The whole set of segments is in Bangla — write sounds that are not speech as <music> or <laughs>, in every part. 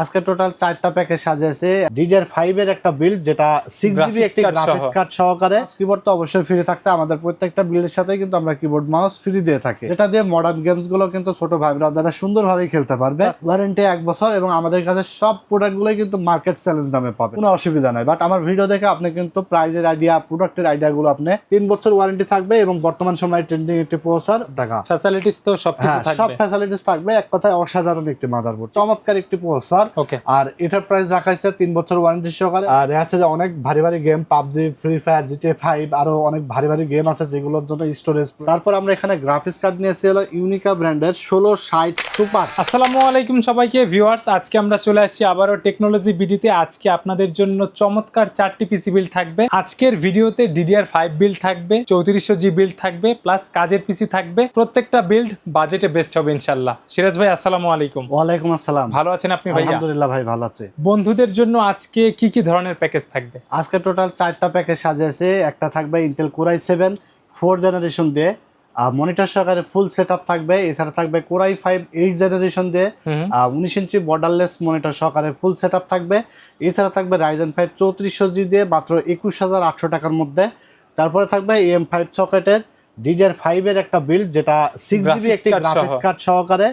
আজকে টোটাল চারটা প্যাকেজ সাজিয়েছে। ডিডিআর ফাইভ এর একটা বিল যেটা সিক্স জিবি একটি গ্রাফিক্স কার্ড সহকারে। কিবোর্ড তো অবশ্যই ফ্রি থাকছে আমাদের প্রত্যেকটা বিল্ডের সাথে কিন্তু আমরা কিবোর্ড মাউস ফ্রি দিয়ে থাকি। যেটা দিয়ে মডার্ন গেমসগুলো কিন্তু ছোট ভাই ব্রাদাররা সুন্দরভাবে খেলতে পারবে। ওয়ারেন্টি এক বছর এবং আমাদের কাছে সব প্রোডাক্ট গুলোই কিন্তু মার্কেট চ্যালেঞ্জ নামে পাবে। কোনো অসুবিধা নাই। বাট আমার ভিডিও দেখে আপনি কিন্তু প্রাইজের আইডিয়া প্রোডাক্টের আইডিয়া গুলো আপনি তিন বছর ওয়ারেন্টি থাকবে এবং বর্তমান সময়ে ট্রেন্ডিং একটি প্রসেসর দেখা। ফ্যাসিলিটিস তো হ্যাঁ সব থাকবে। ফ্যাসিলিটিস থাকবে এক কথায় অসাধারণ একটি মাদারবোর্ড চমৎকার একটি প্রসেসর ওকে আর এটার প্রাইস রাখা হয়েছে তিন বছর ওয়ারেন্টি সহকারে। আর দেখা যাচ্ছে যে অনেক ভারী ভারী game PUBG free fire GTA five আরও অনেক ভারী ভারী গেম আছে যেগুলোর জন্য স্টোরেজ তারপর আমরা এখানে গ্রাফিক্স কার্ড নিয়েছি হলো ইউনিকা ব্র্যান্ডের ষোলো ষাট সুপার আসসালামু আলাইকুম সবাইকে ভিউয়ার্স আজকে আমরা চলে আসছি আবারও টেকনোলজি বিডিতে আজকে আপনাদের জন্য চমৎকার চারটি পিসি বিল থাকবে। আজকের ভিডিওতে ডিডিআর ফাইভ বিল্ড থাকবে চৌত্রিশশো জি বিল্ড থাকবে প্লাস কাজের পিসি থাকবে। প্রত্যেকটা বিল্ড বাজেটে বেস্ট হবে ইনশাল্লাহ। সিরাজ ভাই আসসালামু আলাইকুম। ওয়ালাইকুম আসসালাম। ভালো আছেন আপনি ভাইয়া আলহামদুলিল্লাহ ভাই ভালো আছে। বন্ধুদের জন্য আজকে কি কি ধরনের প্যাকেজ থাকবে? আজকে টোটাল চারটা প্যাকেজ সাজিয়েছে। একটা থাকবে Intel core i seven four generation দিয়ে। মনিটর সহকারে ফুল সেট থাকবে। এছাড়া থাকবে কোরাই ফাইভ এইট জেনারেশন দিয়ে। উনিশ ইঞ্চি বর্ডারলেস মনিটর সহকারে ফুল সেট থাকবে। এছাড়া থাকবে রাইজেন ফাইভ চৌত্রিশশো জি দিয়ে মাত্র একুশ হাজার আটশো টাকার মধ্যে। তারপরে থাকবে এম ফাইভ সকেটের ডিডিআর ফাইভের একটা বিল যেটা সিক্স জিবি একটি গ্রাফিক্স কার্ড সহকারে।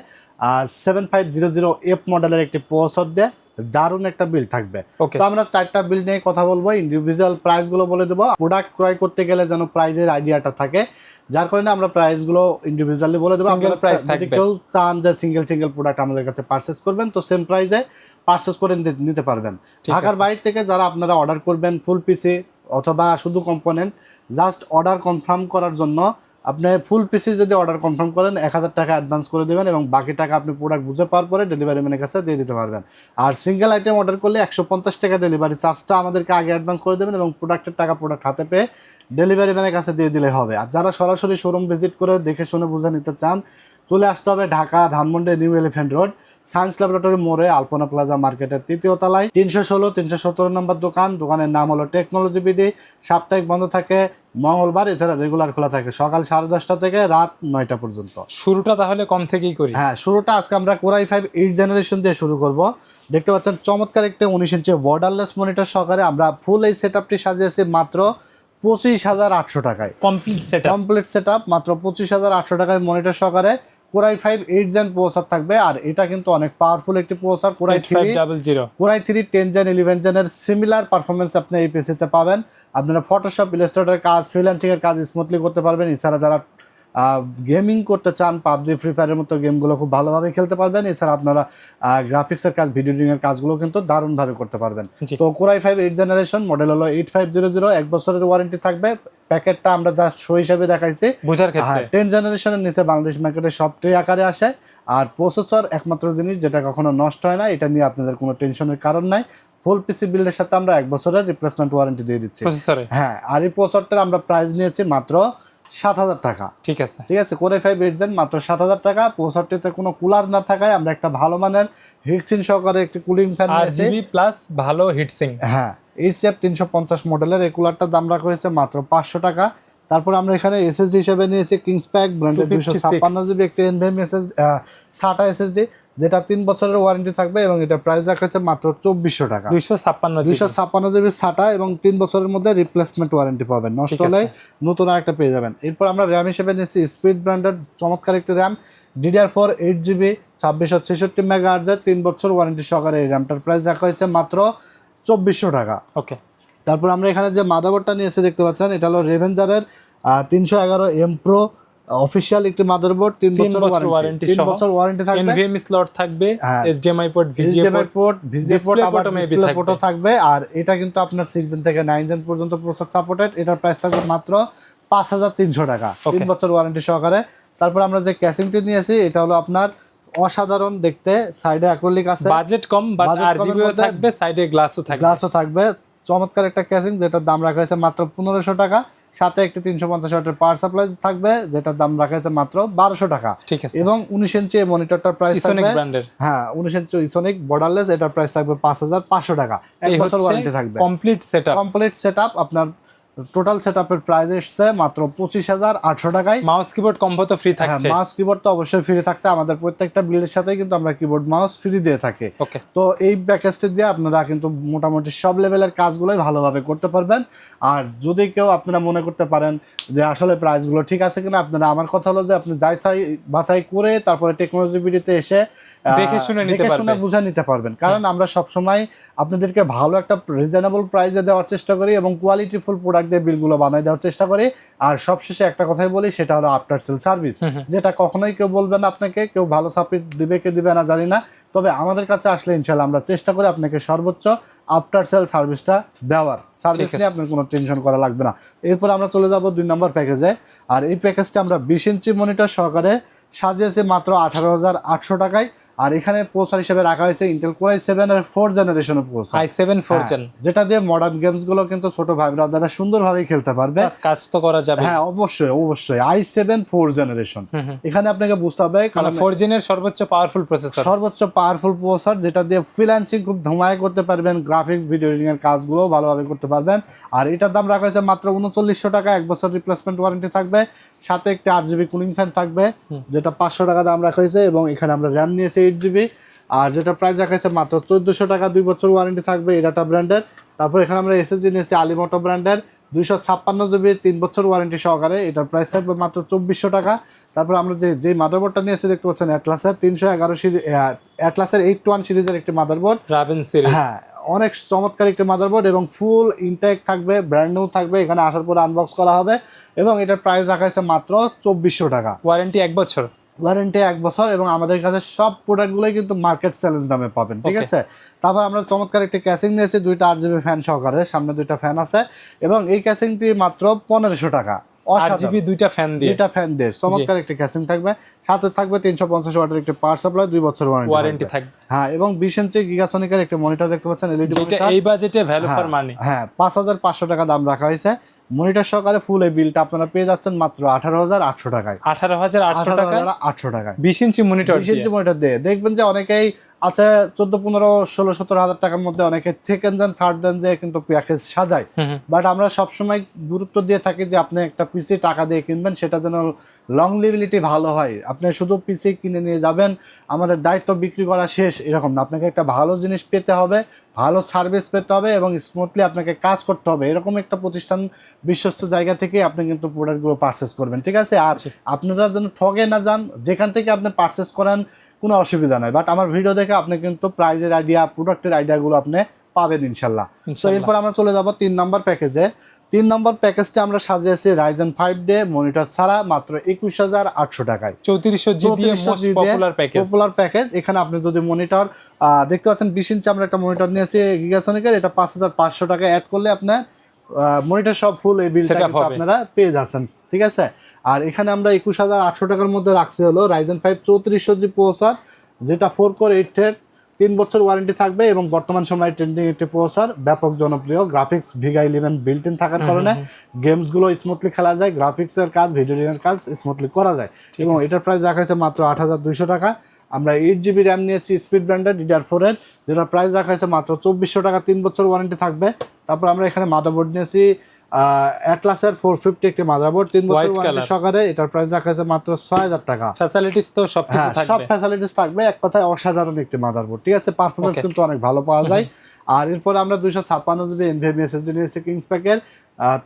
Seven five zero zero F মডেলের একটি প্রসেসর দিয়ে দারুণ একটা বিল থাকবে। তো আমরা চারটা বিল নিয়ে কথা বলব ইন্ডিভিজুয়াল প্রাইসগুলো বলে দেবো। প্রোডাক্ট ক্রয় করতে গেলে যেন প্রাইজের আইডিয়াটা থাকে যার কারণে আমরা প্রাইসগুলো ইন্ডিভিজুয়ালি বলে দেবো। আপনারা যদি কেউ চান যে সিঙ্গেল সিঙ্গেল প্রোডাক্ট আমাদের কাছে পারচেস করবেন তো সেম প্রাইসে পারচেস করে নিতে- পারবেন। ঢাকার। বাইরে থেকে যারা আপনারা অর্ডার করবেন ফুল পিসি অথবা শুধু কম্পোনেন্ট জাস্ট অর্ডার কনফার্ম করার জন্য আপনি ফুল পিসি যদি অর্ডার কনফার্ম করেন, এক হাজার টাকা অ্যাডভান্স করে দেবেন এবং বাকি টাকা আপনি প্রোডাক্ট বুঝে পাওয়ার পরে ডেলিভারি ম্যানের কাছে দিয়ে দিতে পারবেন। আর সিঙ্গেল আইটেম অর্ডার করলে একশো পঞ্চাশ টাকা ডেলিভারি চার্জটা আমাদেরকে আগে অ্যাডভান্স করে দেবেন এবং প্রোডাক্টের টাকা প্রোডাক্ট হাতে পেয়ে ডেলিভারি ম্যানের কাছে দিয়ে দিলে হবে। আর যারা সরাসরি শোরুম ভিজিট করে দেখে শুনে বুঝে নিতে চান, চলে আসতে হবে Dhaka Dhanmondi new elephant road, science laboratory মোড়ে, আলপনা প্লাজা মার্কেটের তৃতীয় তলায়। তিনশো ষোলো, তিনশো সতেরো নম্বর দোকান, দোকানের নাম হলো টেকনোলজি বিডি, সাপ্তাহিক বন্ধ থাকে মঙ্গলবার এছাড়া রেগুলার খোলা থাকে। সকাল সাড়ে দশটা থেকে রাত নয়টা পর্যন্ত। শুরুটা তাহলে কম থেকেই করি। হ্যাঁ শুরুটা আজকে আমরা কোরাই ফাইভ এইট জেনারেশন দিয়ে শুরু করব। দেখতে পাচ্ছেন চমৎকার একটা উনিশ ইঞ্চি বর্ডারলেস মনিটর সহকারে আমরা ফুল এই সেট আপটি সাজিয়েছি মাত্র পঁচিশ হাজার আটশো টাকায়। কমপ্লিট সেট কমপ্লিট সেট মাত্র পঁচিশ হাজার আটশো টাকায় মনিটর সহকারে কোরাই ফাইভ এইট জেন প্রসার থাকবে আর এটা কিন্তু অনেক পাওয়ারফুল একটি processor core i three double zero core i three ten gen eleven জেনের similar performance আপনি এই পিসিতে পাবেন। আপনারা ফটোশপ ইলাস্ট্রেটরের কাজ ফ্রিল্যান্সিংয়ের কাজ স্মুথলি করতে পারবেন। এছাড়া যারা গেমিং করতে চান পাবজি ফ্রি ফায়ারের মতো গেমগুলো খুব ভালোভাবে খেলতে পারবেন। এছাড়া আপনারা গ্রাফিক্সের কাজ ভিডিও এর কাজগুলো কিন্তু দারুণভাবে করতে পারবেন। তো core i five eight generation model হলো এইট ফাইভ জিরো জিরো এক বছরের ওয়ারেন্টি থাকবে। প্যাকেটটা আমরা জাস্ট শো হিসাবে দেখাইছি। বোঝার ক্ষেত্রে। টেন জেনারেশনের নিচে বাংলাদেশ মার্কেটে সবটাই আকারে আসে। আর প্রসেসর একমাত্র জিনিস যেটা কখনো নষ্ট হয় না এটা নিয়ে আপনাদের কোনো টেনশনের কারণ নাই। ফুল পিসি বিল্ডের সাথে আমরা এক বছরের রিপ্লেসমেন্ট ওয়ারেন্টি দিয়ে দিচ্ছি। হ্যাঁ আর এই প্রসেসরটার আমরা প্রাইস নিয়েছি মাত্র সাত হাজার টাকা। ঠিক আছে। ঠিক আছে কোরে ফাইভ এইট জেন মাত্র সাত হাজার টাকা। প্রসেসরটিতে কোনো কুলার না থাকায় আমরা একটা ভালো মানের হিটসিন সহকারে একটি কুলিং ফ্যান আর জিবি প্লাস ভালো হিটসিং হ্যাঁ এইচএফ তিনশো পঞ্চাশ মডেলের এই কুলারটার দাম রাখা হয়েছে মাত্র পাঁচশো টাকা। তারপর আমরা এখানে এসএসডি হিসেবে নিয়েছি কিংস প্যাক ব্র্যান্ডের দুশো ছাপ্পান্ন জিবি একটি এনভিএম এসএস সাটা এসএসডি যেটা তিন বছরের ওয়ারেন্টি থাকবে এবং এটা প্রাইস রাখা হয়েছে মাত্র চব্বিশশো টাকা। দুইশো ছাপ্পান্ন দুইশো ছাপ্পান্ন জিবি সাটা এবং তিন বছরের মধ্যে রিপ্লেসমেন্ট ওয়ারেন্টি পাবেন। নষ্ট হলে নতুন একটা পেয়ে যাবেন। এরপর আমরা র্যাম হিসেবে নিয়েছি স্পিড ব্র্যান্ডের চমৎকার একটি RAM DDR four eight GB ছাব্বিশশো ছেষট্টি মেগা আর্জের তিন বছর ওয়ারেন্টি সহকারে এই র্যামটার প্রাইস রাখা হয়েছে মাত্র চব্বিশশো টাকা। ওকে। তারপর আমরা এখানে যে মাদারবোর্ডটা নিয়েছি দেখতে পাচ্ছেন এটা হলো রেভেঞ্জারের তিনশো এগারো এম প্রো অফিসিয়াল একটি মাদারবোর্ড তিন বছর ওয়ারেন্টি তিন বছর ওয়ারেন্টি থাকবে। এনভিএমই স্লট থাকবে। HDMI port VGA port VGA port আবার ডিসপ্লে পোর্টও থাকবে। আর এটা কিন্তু আপনার সিক্স জেন থেকে নাইন জেন পর্যন্ত প্রসেসর সাপোর্টেড এটার প্রাইস থাকবে মাত্র পাঁচ হাজার তিনশো টাকা। তিন বছর ওয়ারেন্টি সহকারে। তারপর আমরা যে ক্যাসিংটি নিয়েছি এটা হলো আপনার অসাধারণ দেখতে সাইডে অ্যাক্রিলিক আছে। বাজেট কম বাট Budget আর কমের জিবিও মধ্যে থাকবে সাইডে গ্লাসও থাকবে। গ্লাসও থাকবে। চমৎকার একটা ক্যাসিং যেটার দাম রাখা হয়েছে মাত্র পনেরোশো টাকা। সাথে একটি তিনশো পঞ্চাশ ওয়াটের পাওয়ার সাপ্লাই থাকবে যেটার দাম রাখা হয়েছে মাত্র বারোশো টাকা। ঠিক আছে। এবং উনিশ ইঞ্চি মনিটরটার প্রাইস থাকবে হ্যাঁ উনিশ ইঞ্চি ইসোনিক বর্ডারলেস এটার প্রাইস থাকবে পাঁচ হাজার পাঁচশো টাকা। এক বছর ওয়ারেন্টি থাকবে। কমপ্লিট সেটআপ কমপ্লিট সেট আপনার টোটাল সেট আপের প্রাইস এসছে মাত্র পঁচিশ হাজার আটশো টাকায়। মাউস কিবোর্ড কম্পো তো ফ্রি হ্যাঁ থাকছে। মাউস কিবোর্ড তো অবশ্যই ফ্রি থাকছে। আমাদের প্রত্যেকটা বিলের সাথে কিন্তু আমরা কিবোর্ড মাউস ফ্রি দিয়ে থাকি। তো এই প্যাকেজটি দিয়ে আপনারা কিন্তু মোটামুটি সব লেভেলের কাজগুলোই ভালোভাবে করতে পারবেন। আর যদি কেউ আপনারা মনে করতে পারেন যে আসলে প্রাইসগুলো ঠিক আছে কিনা আপনারা আমার কথা হলো যে আপনি যাই চাই বাছাই করে তারপরে টেকনোলজি বিডিতে এসে দেখে শুনে নিতে দেখে শুনে বুঝে নিতে পারবেন। কারণ আমরা সবসময় আপনাদেরকে ভালো একটা রিজনেবল প্রাইসে দেওয়ার চেষ্টা করি এবং কোয়ালিটিফুল প্রোডাক্ট দিয়ে বিলগুলো বানাই দেওয়ার চেষ্টা করি। আর সবশেষে একটা কথাই বলি সেটা হলো আফটার সেল সার্ভিস। যেটা কখনোই কেউ বলবেন আপনাকে কেউ ভালো সাপোর্ট দিবে কে দিবে না জানি না। তবে আমাদের কাছে আসলে ইনশাল্লাহ আমরা চেষ্টা করি আপনাকে সর্বোচ্চ আফটার সেল সার্ভিসটা দেওয়ার। সার্ভিস নিয়ে আপনার কোনো টেনশন করা লাগবে না। এরপর আমরা চলে যাব দুই নম্বর প্যাকেজে আর এই প্যাকেজটা আমরা বিশ ইঞ্চি মনিটর সহকারে সাজিয়েছি মাত্র আঠারো হাজার আটশো টাকায়। আর এখানে প্রসার হিসেবে রাখা হয়েছে ইন্টেল কোরাই সেভেন আর ফোর জেনারেশনের processor I seven four gen যেটা দিয়ে মডার্ন গেমসগুলো কিন্তু ছোট ভাই ব্রাদাররা সুন্দরভাবে খেলতে পারবে। কাজ তো করা যাবে। হ্যাঁ অবশ্যই অবশ্যই। I seven four generation. এখানে আপনাকে বুঝতে হবে মানে কারণ ফোর জেনের সর্বোচ্চ পাওয়ারফুল প্রসেসর সর্বোচ্চ পাওয়ারফুল প্রসেসর যেটা দিয়ে ফ্রিল্যান্সিং খুব ধুমায় করতে পারবেন গ্রাফিক্স ভিডিও এডিটিং এর কাজগুলো ভালোভাবে করতে পারবেন। আর এটার দাম রাখা হয়েছে মাত্র উনচল্লিশশো টাকা এক বছর রিপ্লেসমেন্ট ওয়ারেন্টি থাকবে। সাথে একটি আট জিবি কুলিং ফ্যান থাকবে যেটা পাঁচশো টাকা দাম রাখা হয়েছে এবং এখানে আমরা র্যাম নিয়েছি এইট জিবি আর যেটা প্রাইস রাখা মাত্র চোদ্দোশো টাকা দুই বছর ওয়ারেন্টি থাকবে এডাটা ব্র্যান্ডের। তারপর এখানে আমরা এসএসডি নিয়েছি আলিমোটো ব্র্যান্ডের দুইশো ছাপ্পান্ন জিবি তিন বছর ওয়ারেন্টি সহকারে। এটার প্রাইস থাকবে মাত্র চব্বিশশো টাকা। তারপর আমরা যে যে মাদারবোর্ডটা নিয়েছি দেখতে পাচ্ছেন অ্যাটলাসের তিনশো এগারো সিরিজ অ্যাটলাসের এইট ওয়ান সিরিজের একটি মাদারবোর্ড হ্যাঁ অনেক চমৎকার একটি মাদারবোর্ড এবং ফুল ইনটেক থাকবে ব্র্যান্ড নিউ থাকবে। এখানে আসার পরে আনবক্স করা হবে এবং এটার প্রাইস রাখা হয়েছে মাত্র চব্বিশশো টাকা। ওয়ারেন্টি এক বছর। ওয়ারেন্টি এক বছর এবং আমাদের কাছে সব প্রোডাক্টগুলোই কিন্তু মার্কেট চ্যালেঞ্জ দামে পাবেন ঠিক আছে? তারপর আমরা চমৎকার একটি ক্যাসিং নিয়েছি দুইটা আট জিবি ফ্যান সহকারে সামনে দুইটা ফ্যান আছে এবং এই ক্যাসিংটি মাত্র পনেরোশো টাকা আট জিবি দুইটা ফ্যান দিয়ে? দুইটা ফ্যান দিয়ে চমৎকার একটি ক্যাসিং থাকবে। সাথে থাকবে তিনশো পঞ্চাশ ওয়াটের একটি পাওয়ার সাপ্লাই দুই বছর ওয়ারেন্টি ওয়ারেন্টি থাকবে হ্যাঁ এবং বিশ ইঞ্চি গিগাসনিকের একটি মনিটর দেখতে পাচ্ছেন এলইডি এই বাজেটে ভ্যালু ফর মানি হ্যাঁ পাঁচ হাজার পাঁচশো টাকা দাম রাখা হয়েছে। মনিটর সহকারে ফুল এই বিলটা আপনারা পেয়ে যাচ্ছেন মাত্র আঠারো হাজার আটশো টাকায়। আঠারো হাজার আটশো টাকা? আটশো টাকায়। বিশ ইঞ্চি মনিটর বিশ ইঞ্চি মনিটর দিয়ে। দেখবেন যে অনেকেই আছে চোদ্দ পনেরো ষোলো সতেরো হাজার টাকার মধ্যে অনেকে সেকেন্ড দেন থার্ড দেন যে কিন্তু প্যাকেজ সাজায়। বাট আমরা সবসময় গুরুত্ব দিয়ে থাকি যে আপনি একটা পিসি টাকা দিয়ে কিনবেন সেটা যেন লং লিবিলিটি ভালো হয়। আপনি শুধু পিসি কিনে নিয়ে যাবেন আমাদের দায়িত্ব বিক্রি করা শেষ এরকম না। আপনাকে একটা ভালো জিনিস পেতে হবে ভালো সার্ভিস পেতে হবে এবং স্মুথলি আপনাকে কাজ করতে হবে। এরকম একটা প্রতিষ্ঠান বিশ্বস্ত জায়গা থেকে আপনি কিন্তু প্রোডাক্টগুলো পারচেস করবেন ঠিক আছে? আর আপনারা যেন ঠগে না যান যেখান থেকে আপনি পারচেস করেন কোনো অসুবিধা নাই। বাট আমার ভিডিও দেখে আপনি কিন্তু প্রাইজের আইডিয়া প্রোডাক্টের আইডিয়াগুলো আপনি পাবেন ইনশাল্লাহ। তো এরপর আমরা চলে যাব তিন নম্বর প্যাকেজে তিন নম্বর প্যাকেজটা আমরা সাজিয়েছি রাইজেন ফাইভ ডে মনিটর ছাড়া মাত্র একুশ হাজার আটশো টাকায়। চৌত্রিশশো পপুলার প্যাকেজ এখানে আপনি যদি মনিটর দেখতে পাচ্ছেন বিশ ইঞ্চি আমরা একটা মনিটর নিয়েছি গিগাসনিকের এটা পাঁচ হাজার পাঁচশো টাকা অ্যাড করলে আপনার মনিটর সব ফুল এই বিলটা আপনারা পেয়ে যাচ্ছেন। ঠিক আছে? আর এখানে আমরা একুশ হাজার আটশো টাকার মধ্যে রাখছি হলো রাইজেন ফাইভ চৌত্রিশশো জি প্রসার যেটা ফোর কোর এইট থ্রেড তিন বছর ওয়ারেন্টি থাকবে এবং বর্তমান সময়ে ট্রেন্ডিং একটি প্রসার ব্যাপক জনপ্রিয় graphics Vega eleven built in থাকার কারণে গেমসগুলো স্মুথলি খেলা যায় গ্রাফিক্সের কাজ ভিডিও এর কাজ স্মুথলি করা যায়। এবং এটার প্রাইস রাখা হয়েছে মাত্র আট হাজার দুইশো টাকা। আমরা এইট জিবি র্যাম নিয়েছি স্পিড ব্র্যান্ডের ডিডিআর ফোরের যেটার প্রাইস রাখা হয়েছে মাত্র চব্বিশশো টাকা তিন বছর ওয়ারেন্টি থাকবে। তারপর আমরা এখানে মাদারবোর্ড নিয়েছি অ্যাটলাসের ফোর ফিফটি একটি মাদারবোর্ড তিন বছর White ওয়ারেন্টি. সহকারে এটার প্রাইস রাখা হয়েছে মাত্র ছয় হাজার টাকা। ফ্যাসিলিটিস তো সবকিছু হ্যাঁ সব থাকবে। ফ্যাসিলিটিস থাকবে এক কথায় অসাধারণ একটি মাদারবোর্ড ঠিক আছে? পারফরমেন্স কিন্তু অনেক ভালো পাওয়া যায়। <laughs> আর এরপর আমরা দুইশো ছাপ্পান্ন জিবি এনভিএমি এসএসডি নিয়েছি কিংস প্যাকের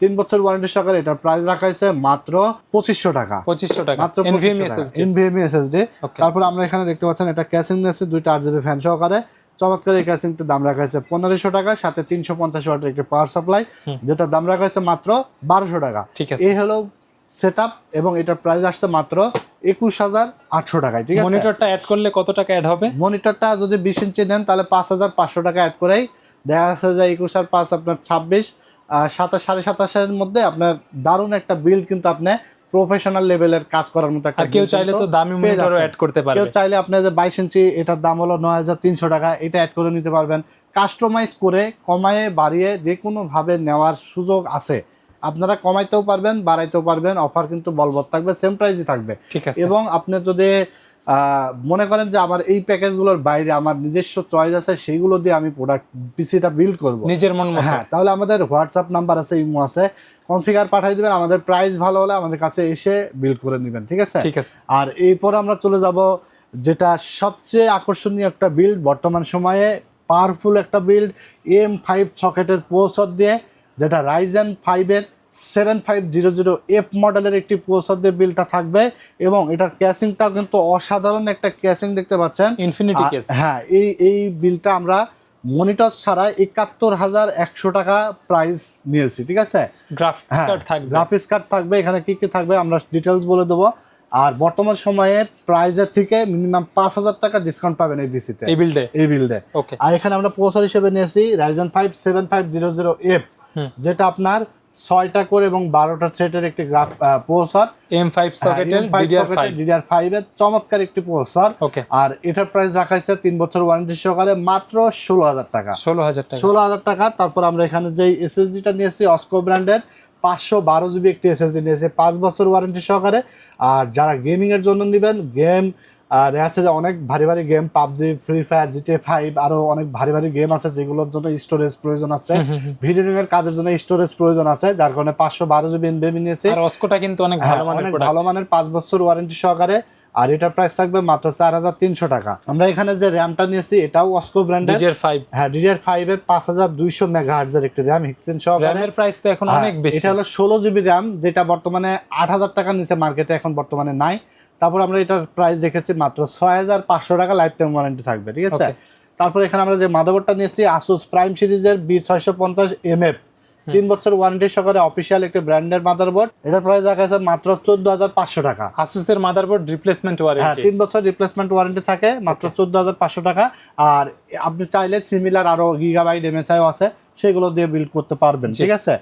তিন বছর ওয়ারেন্টি সহকারে এটার প্রাইস রাখা হয়েছে মাত্র পঁচিশশো টাকা। পঁচিশশো টাকা। মাত্র এনভিএমি এসএসডি তারপর আমরা এখানে দেখতে পাচ্ছেন এটা ক্যাসিং নিয়েছে দুইটা আট জিবি ফ্যান সহকারে। চমৎকার এই ক্যাসিংটির দাম রাখা হয়েছে পনেরোশো টাকা সাথে তিনশো পঞ্চাশ ওয়াটের একটি পাওয়ার সাপ্লাই যেটা দাম রাখা হয়েছে মাত্র বারোশো টাকা। ঠিক আছে। এই হলো সেট এবং এটার প্রাইস আসছে মাত্র একুশ হাজার আটশো টাকায় ঠিক আছে? মনিটরটা অ্যাড করলে কত টাকা অ্যাড হবে? মনিটরটা যদি বিশ ইঞ্চি নেন তাহলে পাঁচ হাজার পাঁচশো টাকা অ্যাড করেই দেখা যাচ্ছে যে একুশ আর পাঁচ আপনার ছাব্বিশ সাতাশ সাড়ে সাতাশের মধ্যে আপনার দারুণ একটা বিল্ড কিন্তু আপনি প্রফেশনাল লেভেলের কাজ করার মতো একটা কেউ চাইলে তো দামি মনিটরও অ্যাড করতে কেউ চাইলে আপনি যে বাইশ ইঞ্চি এটার দাম হলো নয় হাজার তিনশো টাকা এটা অ্যাড করে নিতে পারবেন। কাস্টমাইজ করে কমায়ে বাড়িয়ে যে কোনোভাবে নেওয়ার সুযোগ আছে। আপনারা কমাইতেও পারবেন বাড়াইতেও পারবেন অফার কিন্তু বলবৎ থাকবে সেম প্রাইসই থাকবে। ঠিক আছে। এবং আপনি যদি মনে করেন যে আমার এই প্যাকেজগুলোর বাইরে আমার নিজস্ব চয়েস আছে সেইগুলো দিয়ে আমি প্রোডাক্ট পিসিটা বিল্ড করব। নিজের মন হ্যাঁ তাহলে আমাদের হোয়াটসঅ্যাপ নাম্বার আছে ইমো আছে। কনফিগার পাঠিয়ে দেবেন আমাদের প্রাইস ভালো হলে আমাদের কাছে এসে বিল করে নেবেন ঠিক আছে? ঠিক আছে। আর এরপর আমরা চলে যাব যেটা সবচেয়ে আকর্ষণীয় একটা বিল্ড বর্তমান সময়ে পাওয়ারফুল একটা বিল্ড এম ফাইভ সকেটের প্রসেসর দিয়ে যেটা রাইজেন ফাইভের seven five zero zero F মডেলের একটি প্রসেসর দিয়ে বিলটা থাকবে এবং এটার ক্যাসিংটাও কিন্তু অসাধারণ একটা ক্যাসিং দেখতে পাচ্ছেন। ইনফিনিটি হ্যাঁ এই এই বিলটা আমরা মনিটর ছাড়া একাত্তর হাজার একশো টাকা প্রাইস নিয়েছি ঠিক আছে? গ্রাফিক্স হ্যাঁ কার্ড থাকবে। গ্রাফিক্স কার্ড থাকবে এখানে কি কি থাকবে আমরা ডিটেলস বলে দেবো। আর বর্তমান সময়ের প্রাইজের থেকে মিনিমাম পাঁচ হাজার টাকা ডিসকাউন্ট পাবেন এই বিসিতে এই বিল্ডে এই বিল্ডে ওকে আর এখানে আমরা প্রসেসর হিসেবে নিয়েছি Ryzen five seven five zero zero F. যেটা আপনার ছয়টা করে এবং বারোটা থ্রেটের একটি গ্রাফ প্রসেসর এম ফাইভ সকেটের ডিডিআর ফাইভ এর চমৎকার একটি প্রসেসর ওকে আর এটার প্রাইস রাখা হয়েছে তিন বছর ওয়ারেন্টি সহকারে মাত্র ষোলো হাজার টাকা। ষোলো হাজার টাকা। ষোলো হাজার টাকা। তারপর আমরা এখানে যে এসএসডিটা নিয়েছি অস্কো ব্র্যান্ডের পাঁচশো বারো জিবি একটি এসএসডি নিয়েছে পাঁচ বছর ওয়ারেন্টি সহকারে। আর যারা গেমিংয়ের এর জন্য নেবেন গেম দেখা যাচ্ছে যে অনেক ভারী ভারী game PUBG free fire GTA five আরও অনেক ভারী ভারী গেম আছে যেগুলোর জন্য স্টোরেজ প্রয়োজন আছে। ভিডিও এর কাজের জন্য স্টোরেজ প্রয়োজন আছে যার কারণে পাঁচশো বারো জিবি এনবিএমি নিয়েছি। আর অস্কোটা কিন্তু অনেক হ্যাঁ, ভালো মানের ভালো মানের পাঁচ বছর ওয়ারেন্টি সহকারে। আর এটার প্রাইস থাকবে মাত্র চার হাজার তিনশো টাকা। আমরা এখানে যে র্যামটা নিয়েছি এটাও অস্কো ব্র্যান্ডের ডিডিআর ফাইভ হ্যাঁ ডিডিআর ফাইভ এর পাঁচ হাজার দুইশো মেগা হার্জের একটি র্যাম হিক্সেন সহকারে। র্যামের প্রাইস তো এখন হ্যাঁ, অনেক বেশি। এটা হলো ষোলো জিবি র্যাম যেটা বর্তমানে আট হাজার টাকার নিচে মার্কেটে এখন বর্তমানে নাই। তারপর আমরা এটার প্রাইস রেখেছি মাত্র ছয় হাজার পাঁচশো টাকা লাইফ টাইম ওয়ারেন্টি থাকবে ঠিক আছে? তারপর এখানে আমরা যে মাদারবোর্ডটা নিয়েছি আসুস প্রাইম সিরিজের বি ছয়শো পঞ্চাশ এম এফ তিন বছর ওয়ারেন্টি সহকারে অফিসিয়াল একটি ব্র্যান্ডের মাদারবোর্ড। এটার প্রাইস রাখা আছে মাত্র চোদ্দ হাজার পাঁচশো টাকা। আসুসের মাদারবোর্ড রিপ্লেসমেন্ট ওয়ারেন্টি হ্যাঁ তিন বছর রিপ্লেসমেন্ট ওয়ারেন্টি থাকে মাত্র চোদ্দ হাজার পাঁচশো টাকা। আর আপনি চাইলে সিমিলার আরও গিগাবাইট এমএসআইও আছে সেগুলো দিয়ে বিল্ড করতে পারবেন ঠিক আছে?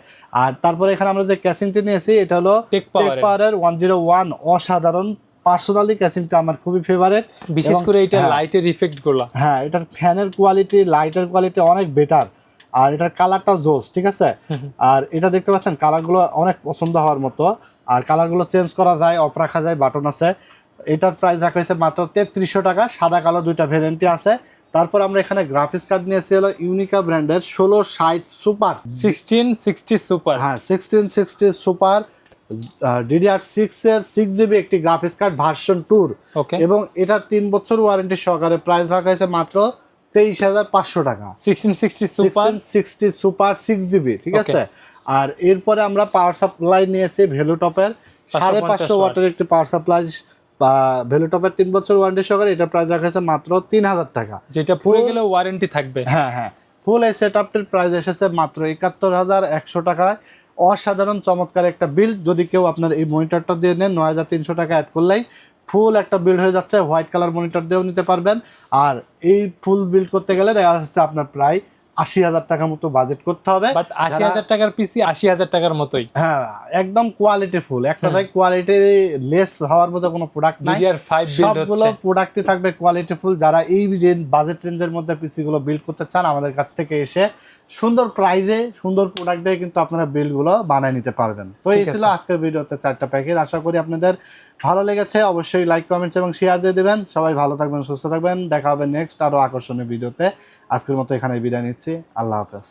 আর তারপরে এখানে আমরা যে ক্যাসিংটি নিয়েছি এটা হলো টেক পাওয়ারের ওয়ান জিরো ওয়ান অসাধারণ পার্সোনালি ক্যাসিংটা আমার খুবই ফেভারেট বিশেষ করে এটা লাইটের ইফেক্টগুলা। হ্যাঁ এটার ফ্যানের কোয়ালিটি লাইটের কোয়ালিটি অনেক বেটার আর এটার কালারটা জোস ঠিক আছে? আর এটা দেখতে পাচ্ছেন কালারগুলো অনেক পছন্দ হওয়ার মতো। আর কালারগুলো চেঞ্জ করা যায় অফ রাখা যায় বাটন আছে। এটার প্রাইস রাখা হয়েছে মাত্র তেত্রিশশো টাকা সাদা কালো দুইটা ভ্যারিয়েন্টই আছে। তারপর আমরা এখানে গ্রাফিক্স কার্ড নিয়েছি হলো ইউনিকা ব্র্যান্ডের ষোলো ষাট সুপার সিক্সটিন সিক্সটি সুপার হ্যাঁ sixteen sixty super DDR six এর সিক্স জিবি একটি গ্রাফিক্স কার্ড ভার্সন টুর এবং এটার তিন বছর ওয়ারেন্টি সহকারে প্রাইস রাখা হয়েছে মাত্র তেইশ হাজার পাঁচশো টাকা। Sixteen sixty super sixty super six GB ঠিক আছে? আর এরপরে আমরা পাওয়ার সাপ্লাই নিয়েছি ভ্যালুটপের সাড়ে পাঁচশো ওয়াটের একটি পাওয়ার সাপ্লাই বা ভ্যালুটপের তিন বছর ওয়ারেন্টি সহকারে এটা প্রাইস রাখা হয়েছে মাত্র তিন হাজার টাকা। যেটা পুরো গেলে ওয়ারেন্টি থাকবে। হ্যাঁ হ্যাঁ। ফুল এই সেট আপটির প্রাইস এসেছে মাত্র একাত্তর হাজার একশো টাকায়। অসাধারণ, চমৎকার একটা বিল্ড যদি কেউ আপনার এই মনিটরটা দিয়ে নেন, নয় হাজার তিনশো টাকা অ্যাড করলেই ফুল একটা বিল্ড হয়ে যাচ্ছে। হোয়াইট কালার মনিটর দিয়েও নিতে পারবেন। আর এই ফুল বিল্ড করতে গেলে দেখা যাচ্ছে আপনার প্রায় আশি হাজার টাকার মতো বাজেট করতে হবে। আশি হাজার টাকার পিসি আশি হাজার টাকার মতোই। হ্যাঁ একদম কোয়ালিটি ফুল একটা কোয়ালিটি লেস হওয়ার মতো কোনো প্রোডাক্ট নাই। সবগুলো প্রোডাক্টই থাকবে কোয়ালিটি ফুল যারা এই বাজেট রেঞ্জের মধ্যে পিসি গুলো বিল্ড করতে চান আমাদের কাছ থেকে এসে সুন্দর প্রাইজে সুন্দর প্রোডাক্ট দিয়ে কিন্তু আপনারা বিলগুলো বানিয়ে নিতে পারবেন। তো এই ছিল আজকের ভিডিওতে চারটা প্যাকেজ আশা করি আপনাদের ভালো লেগেছে। অবশ্যই লাইক কমেন্টস এবং শেয়ার দিয়ে দেবেন। সবাই ভালো থাকবেন সুস্থ থাকবেন। দেখা হবে নেক্সট আরও আকর্ষণীয় ভিডিওতে। আজকের মতো এখানে বিদায় নিচ্ছি। আল্লাহ হাফেজ